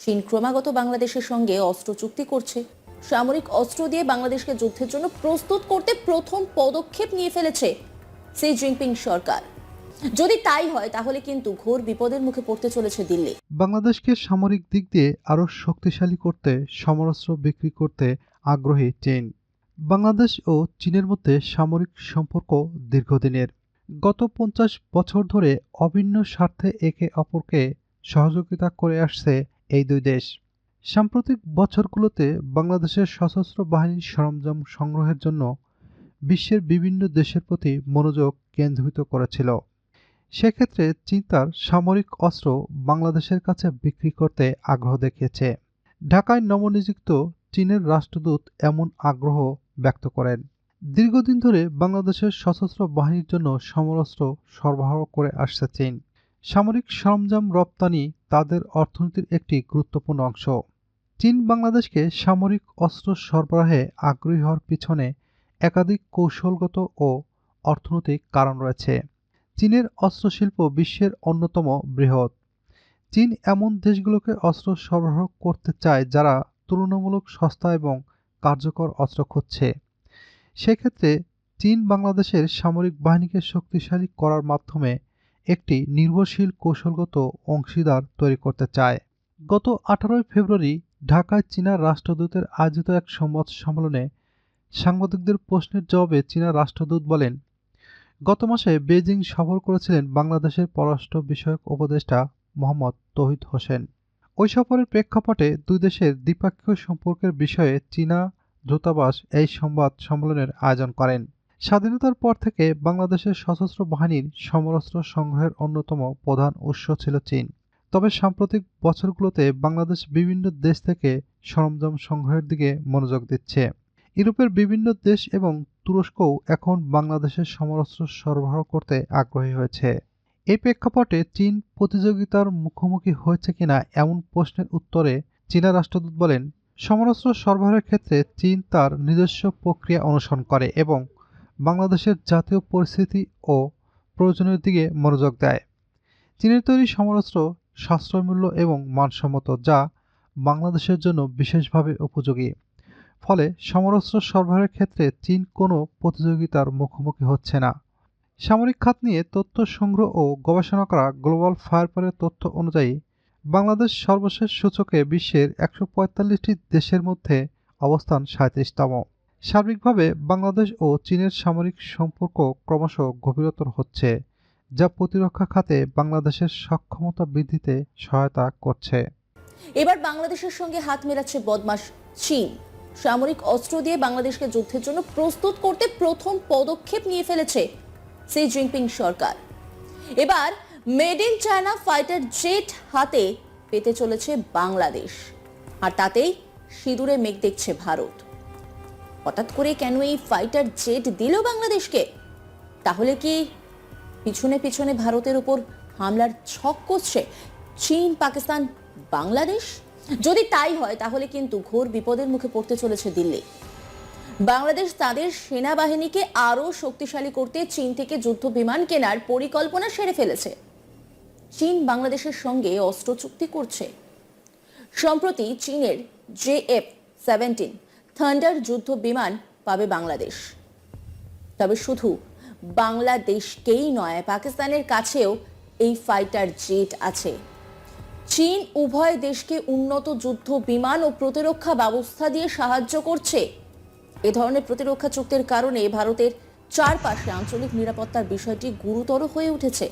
চীন ক্রমাগত বাংলাদেশের সঙ্গে অস্ত্র চুক্তি করছে। সামরিক অস্ত্র দিয়ে বাংলাদেশকে যুদ্ধের জন্য প্রস্তুত করতে প্রথম পদক্ষেপ নিয়ে ফেলেছে সি জিনপিং সরকার। যদি তাই হয়, তাহলে কিন্তু ঘোর বিপদের মুখে পড়তে চলেছে দিল্লি। বাংলাদেশকে সামরিক দিক দিয়ে আরও শক্তিশালী করতে, সমরাস্ত্র বিক্রি করতে আগ্রহী চীন। বাংলাদেশ ও চীনের মধ্যে সামরিক সম্পর্ক দীর্ঘদিনের। গত পঞ্চাশ বছর ধরে অভিন্ন স্বার্থে একে অপরকে সহযোগিতা করে আসছে এই দুই দেশ। সাম্প্রতিক বছরগুলোতে বাংলাদেশের সশস্ত্র বাহিনীর সরঞ্জাম সংগ্রহের জন্য বিশ্বের বিভিন্ন দেশের প্রতি মনোযোগ কেন্দ্রীভূত করেছিল। সেক্ষেত্রে চীন তার সামরিক অস্ত্র বাংলাদেশের কাছে বিক্রি করতে আগ্রহ দেখিয়েছে। ঢাকায় নবনিযুক্ত চীনের রাষ্ট্রদূত এমন আগ্রহ ব্যক্ত করেন। দীর্ঘদিন ধরে বাংলাদেশের সশস্ত্র বাহিনীর জন্য সমরাস্ত্র সরবরাহ করে আসছে চীন। সামরিক সরঞ্জাম রপ্তানি তাদের অর্থনীতির একটি গুরুত্বপূর্ণ অংশ। চীন বাংলাদেশকে সামরিক অস্ত্র সরবরাহে আগ্রহী হওয়ার পিছনে একাধিক কৌশলগত ও অর্থনৈতিক কারণ রয়েছে। চীনের অস্ত্রশিল্প বিশ্বের অন্যতম বৃহৎ। চীন এমন দেশগুলোকে অস্ত্র সরবরাহ করতে চায় যারা তুলনামূলক সস্তা এবং কার্যকর অস্ত্র খুঁজছে। সেক্ষেত্রে চীন বাংলাদেশের সামরিক বাহিনীকে শক্তিশালী করার মাধ্যমে একটি নির্ভরশীল কৌশলগত অংশীদার তৈরি করতে চায়। গত আঠারোই ফেব্রুয়ারি ঢাকায় চীনা রাষ্ট্রদূতের আয়োজিত এক সংবাদ সম্মেলনে সাংবাদিকদের প্রশ্নের জবাবে চীনা রাষ্ট্রদূত বলেন, গত মাসে বেজিং সফর করেছিলেন বাংলাদেশের পররাষ্ট্র বিষয়ক উপদেষ্টা মোহাম্মদ তৌহিদ হোসেন। ওই সফরের প্রেক্ষাপটে দুই দেশের দ্বিপাক্ষিক সম্পর্কের বিষয়ে চীনা দূতাবাস এই সংবাদ সম্মেলনের আয়োজন করেন। স্বাধীনতার পর থেকে বাংলাদেশের সশস্ত্র বাহিনীর সমরাস্ত্র সংগ্রহের অন্যতম প্রধান উৎস ছিল চীন। তবে সাম্প্রতিক বছরগুলোতে বাংলাদেশ বিভিন্ন দেশ থেকে সরঞ্জাম সংগ্রহের দিকে মনোযোগ দিচ্ছে। ইউরোপের বিভিন্ন দেশ এবং তুরস্কও এখন বাংলাদেশের সমরাস্ত্র সরবরাহ করতে আগ্রহী হয়েছে। এই প্রেক্ষাপটে চীন প্রতিযোগিতার মুখোমুখি হয়েছে কিনা এমন প্রশ্নের উত্তরে চীনা রাষ্ট্রদূত বলেন, সমরাস্ত্র সরবরাহের ক্ষেত্রে চীন তার নিজস্ব প্রক্রিয়া অনুসরণ করে এবং বাংলাদেশের জাতীয় পরিস্থিতি ও প্রয়োজনের দিকে মনোযোগ দেয়। চীনের তৈরি সমরাস্ত্র, সাশ্রয়মূল্য এবং মানসম্মত যা বাংলাদেশের জন্য বিশেষভাবে উপযোগী। ফলে সমরাস্ত্র সরবরাহের ক্ষেত্রে চীন কোনো প্রতিযোগিতার মুখোমুখি হচ্ছে না। সামরিক খাত নিয়ে তথ্য সংগ্রহ ও গবেষণা করা গ্লোবাল ফায়ারপারের তথ্য অনুযায়ী, বাংলাদেশ সর্বশেষ সূচকে বিশ্বের একশো দেশের মধ্যে অবস্থান সাঁত্রিশতম। সার্বিকভাবে বাংলাদেশ ও চীনের সামরিক সম্পর্ক ক্রমশ গভীরতর হচ্ছে, যা প্রতিরক্ষা খাতে বাংলাদেশের সক্ষমতা বৃদ্ধিতে সহায়তা করছে। এবার বাংলাদেশের সঙ্গে হাত মেলাচ্ছে বদমাস চীন। সামরিক অস্ত্র দিয়ে বাংলাদেশকে যুদ্ধের জন্য প্রস্তুত করতে প্রথম পদক্ষেপ নিয়ে ফেলেছে সি জিনপিং সরকার। এবার made in China fighter jet হাতে পেতে চলেছে বাংলাদেশ। আর তাতেই সিঁদুরে মেঘ দেখছে ভারত। হঠাৎ করে কেন এই ফাইটার জেট দিল বাংলাদেশকে? তাহলে কি পিছনে পিছনে ভারতের উপর হামলার ছক করছে চীন, পাকিস্তান, বাংলাদেশ? যদি তাই হয়, তাহলে কিন্তু ঘোর বিপদের মুখে পড়তে চলেছে দিল্লি। বাংলাদেশ তাদের সেনাবাহিনীকে আরও শক্তিশালী করতে চীন থেকে যুদ্ধ বিমান কেনার পরিকল্পনা সেরে ফেলেছে। চীন বাংলাদেশের সঙ্গে অস্ত্র চুক্তি করছে। সম্প্রতি চীনের জে এফ সেভেন্টিন থান্ডার যুদ্ধ বিমান পাবে বাংলাদেশ। তবে শুধু বাংলাদেশকেই নয়, পাকিস্তানের কাছেও এই ফাইটার জেট আছে। চীন উভয় দেশকে উন্নত যুদ্ধ বিমান ও প্রতিরক্ষা ব্যবস্থা দিয়ে সাহায্য করছে। এ ধরনের প্রতিরক্ষা চুক্তির কারণে ভারতের চারপাশে আঞ্চলিক নিরাপত্তার বিষয়টি গুরুতর হয়ে উঠেছে।